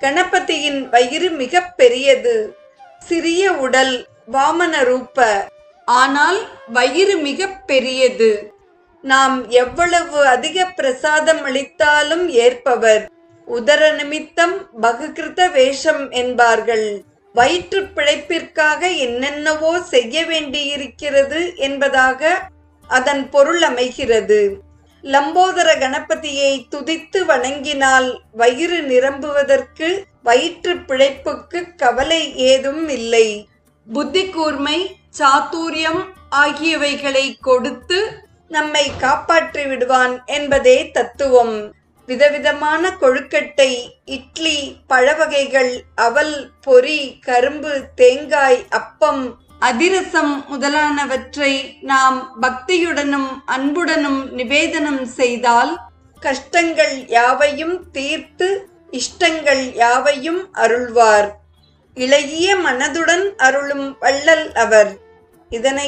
கணபதியின் வயிறு மிக பெரியது சிறிய உடல் வாமன ரூப ஆனால் வயிறு மிக பெரியது நாம் எவ்வளவு அதிக பிரசாதம் அளித்தாலும் ஏற்பவர். உதர நிமித்தம் பகுகிருத வேஷம் என்பார்கள். வயிற்று பிழைப்பிற்காக என்னென்னவோ செய்ய வேண்டியிருக்கிறது என்பதாக அதன் பொருள் அமைகிறது. லம்போதர கணபதியை துதித்து வணங்கினால் வயிறு நிரம்புவதற்கு வயிற்று பிழைப்புக்கு கவலை ஏதும் இல்லை. புத்தி கூர்மை சாத்துரியம் ஆகியவைகளை கொடுத்து நம்மை காப்பாற்றி விடுவான் என்பதே தத்துவம். விதவிதமான கொழுக்கட்டை இட்லி பழவகைகள் அவல் பொரி கரும்பு தேங்காய் அப்பம் அதிரசம் முதலானவற்றை நாம் பக்தியுடனும் அன்புடனும் நிவேதனம் செய்தால் கஷ்டங்கள் யாவையும் தீர்த்து இஷ்டங்கள் யாவையும் அருள்வார். இளகிய மனதுடன் அருளும் வள்ளல் அவர். இதனை